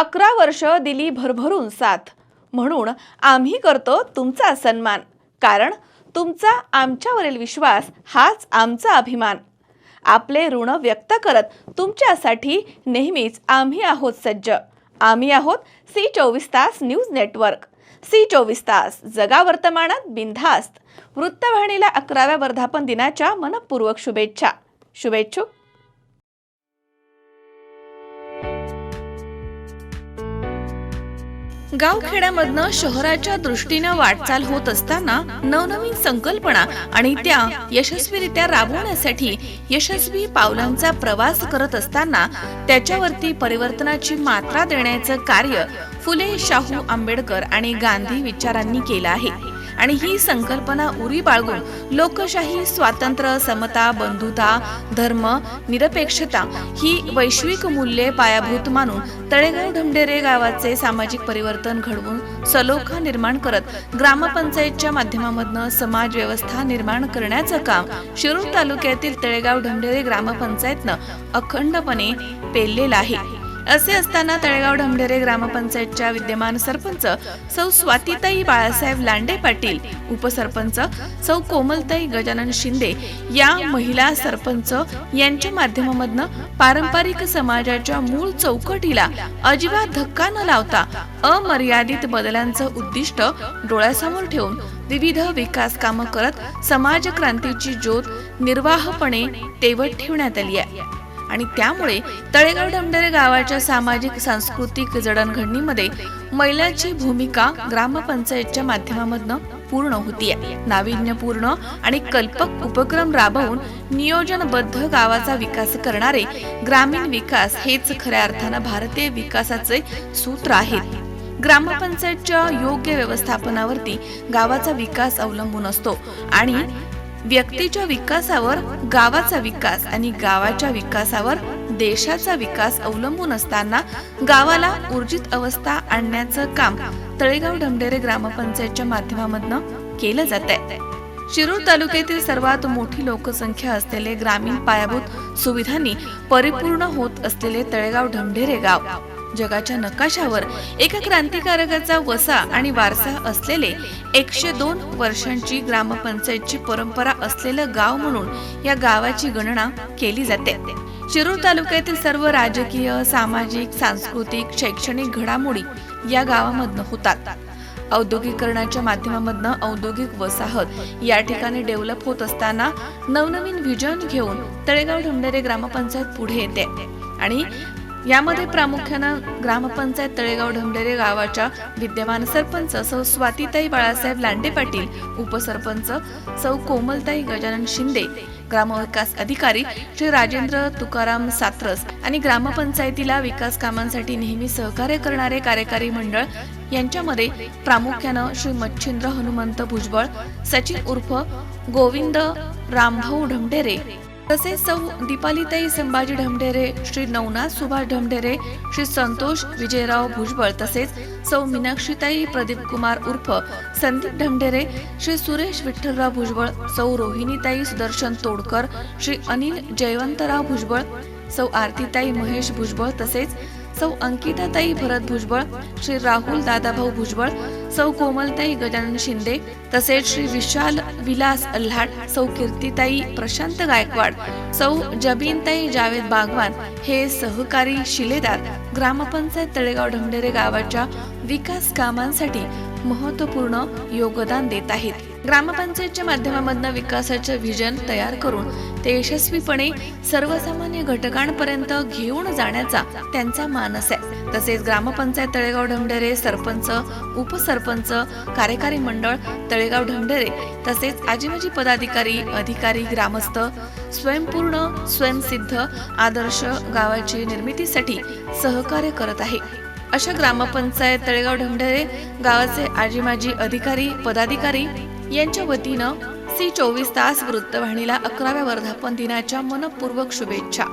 अकरा वर्ष दिली भरभरून साथ. म्हणून आम्ही करतो तुमचा सन्मान. कारण तुमचा आमच्यावरील विश्वास हाच आमचा अभिमान. आपले ऋण व्यक्त करत तुमच्यासाठी नेहमीच आम्ही आहोत सज्ज. आम्ही आहोत सी चोवीस तास न्यूज नेटवर्क. सी चोवीस तास जगा वर्तमानात बिनधास्त. वृत्तवाहिनीला अकराव्या वर्धापन दिनाच्या मनपूर्वक शुभेच्छा. शुभेच्छुक. गावखेड्यामधनं शहराच्या दृष्टीनं वाटचाल होत असताना नवनवीन संकल्पना आणि त्या यशस्वीरित्या राबवण्यासाठी यशस्वी पावलांचा प्रवास करत असताना त्याच्यावरती परिवर्तनाची मात्रा देण्याचं कार्य फुले शाहू आंबेडकर आणि गांधी विचारांनी केलं आहे. आणि ही संकल्पना उरी बाळगून लोकशाही स्वातंत्र्य समता बंधुता धर्म निरपेक्षता ही वैश्विक मूल्ये पायाभूत मानून तळेगाव ढमढेरे गावाचे सामाजिक परिवर्तन घडवून सलोखा निर्माण करत ग्रामपंचायतच्या माध्यमामधनं समाज व्यवस्था निर्माण करण्याचं काम शिरूर तालुक्यातील तळेगाव ढमढेरे ग्रामपंचायतनं अखंडपणे पेललेलं आहे. असे असताना तळेगाव ढमढेरे ग्रामपंचायतच्या विद्यमान सरपंच सौ स्वातीताई बाळासाहेब लांडे पाटील उपसरपंच सौ कोमलताई गजानन शिंदे या महिला सरपंच यांच्या माध्यमामधनं पारंपरिक समाजाच्या मूळ चौकटीला अजिबात धक्का न लावता अमर्यादित बदलांचं उद्दिष्ट डोळ्यासमोर ठेवून विविध विकास कामं करत समाज क्रांतीची ज्योत निर्वाहपणे तेवत ठेवण्यात आली आहे. आणि त्यामुळे तळेगाव डमडरे गावाच्या सामाजिक सांस्कृतिक जडणघडणीमध्ये महिलांची भूमिका ग्रामपंचायतच्या माध्यमामधनं पूर्ण होतीये. नाविन्यपूर्ण आणि कल्पक उपक्रम राबवून नियोजनबद्ध गावाचा विकास करणारे ग्रामीण विकास हेच खऱ्या अर्थानं भारतीय विकासाचे सूत्र आहेत. ग्रामपंचायतच्या योग्य व्यवस्थापनावरती गावाचा विकास अवलंबून असतो आणि व्यक्तीच्या विकासावर गावाचा विकास आणि गावाच्या विकासावर देशाचा विकास अवलंबून असताना गावाला ऊर्जित अवस्था आणण्याचं काम तळेगाव ढमढेरे ग्रामपंचायतच्या माध्यमामधनं केलं जात आहे शिरूर तालुक्यातील सर्वात मोठी लोकसंख्या असलेले ग्रामीण पायाभूत सुविधांनी परिपूर्ण होत असलेले तळेगाव ढमढेरे गाव. जगाच्या नकाशावर एका क्रांतिकारकाचा वसा आणि वारसा असलेले एकशे दोन वर्षांची ग्रामपंचायतची परंपरा असलेलं गाव म्हणून या गावाची गणना केली जाते. शिरूर तालुक्यातील सर्व राजकीय सामाजिक सांस्कृतिक शैक्षणिक घडामोडी या गावामधनं होतात. औद्योगिकरणाच्या माध्यमामधनं औद्योगिक वसाहत या ठिकाणी डेव्हलप होत असताना नवनवीन व्हिजन घेऊन तळेगाव ढमढेरे ग्रामपंचायत पुढे येते आणि यामध्ये प्रामुख्यानं ग्रामपंचायत तळेगाव ढमढेरे गावाच्या विद्यमान सरपंच सौ स्वातीताई बाळासाहेब लांडे पाटील उपसरपंच सौ कोमलताई गजानन शिंदे ग्रामविकास अधिकारी श्री राजेंद्र तुकाराम सात्रस आणि ग्रामपंचायतीला विकास कामांसाठी नेहमी सहकार्य करणारे कार्यकारी मंडळ यांच्यामध्ये प्रामुख्यानं श्री मच्छिंद्र हनुमंत भुजबळ सचिन उर्फ गोविंद रामभाऊ ढमढेरे तसेच सौ दीपालीताई संभाजी ढमढेरे श्री नवनाथ सुभाष ढमढेरे श्री संतोष विजयराव भुजबळ तसेच सौ मीनाक्षीताई प्रदीप कुमार उर्फ संदीप ढमढेरे श्री सुरेश विठ्ठलराव भुजबळ सौ रोहिणीताई सुदर्शन तोडकर श्री अनिल जयवंतराव भुजबळ सौ आरतीताई महेश भुजबळ तसेच सौ अंकिताताई भरत भुजबळ श्री राहुल दादाभाऊ भुजबळ सौ कोमलताई गजानन शिंदे तसेच श्री विशाल विलास अल्हाट सौ कीर्तिताई प्रशांत गायकवाड सौ जबीनताई जावेद बागवान हे सहकारी शिलेदार ग्रामपंचायत तळेगाव ढमढेरे गावाच्या विकास कामांसाठी महत्त्वपूर्ण योगदान देत आहेत. ग्रामपंचायतच्या माध्यमामधनं विकासाचे व्हिजन तयार करून ते यशस्वीपणे सर्वसामान्य घटकांपर्यंत घेऊन जाण्याचा त्यांचा मानस आहे. तसेच ग्रामपंचायत तळेगाव ढमढेरे सरपंच उपसरपंच कार्यकारी मंडळ तळेगाव ढमढेरे तसेच आजीमाजी पदाधिकारी अधिकारी ग्रामस्थ स्वयंपूर्ण स्वयंसिद्ध आदर्श गावाची निर्मितीसाठी सहकार्य करत आहे. अशा ग्रामपंचायत तळेगाव ढमढेरे गावाचे आजी माजी अधिकारी पदाधिकारी यांच्या वतीनं सी चोवीस तास वृत्तवाहिनीला अकराव्या वर्धापन दिनाच्या मनपूर्वक शुभेच्छा.